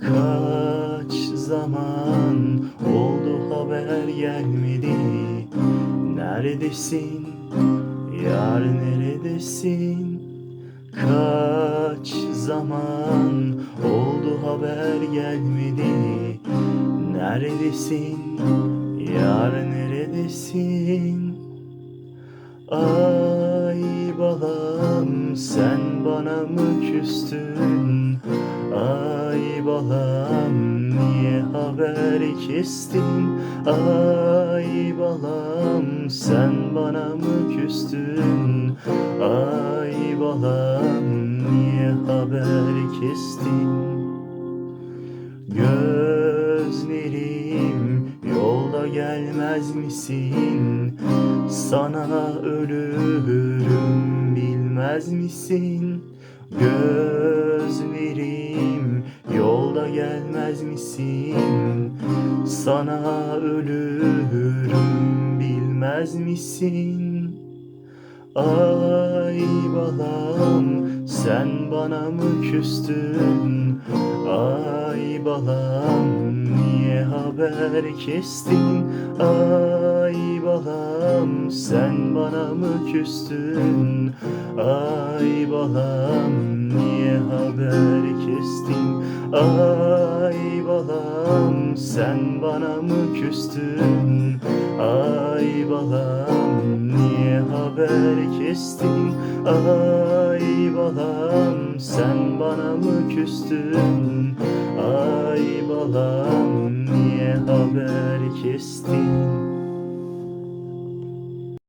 Kaç zaman oldu haber gelmedi? Neredesin? Yar neredesin? Kaç zaman oldu haber gelmedi? Neredesin? Yar neredesin? Ay balam sen bana mı küstün haber kestin Ay balam sen bana mı küstün Ay balam niye haber kestin Gözlerim yolda gelmez misin? Sana ölürüm bilmez misin? Gözlerim gelmez misin? Sana ölürüm bilmez misin? Ay balam sen bana mı küstün? Ay balam niye haber kestin? Ay balam sen bana mı küstün? Ay balam haber kestin? Ay balam sen bana mı küstün? Ay balam niye haber kestin? Ay balam sen bana mı küstün? Ay balam niye haber kestin?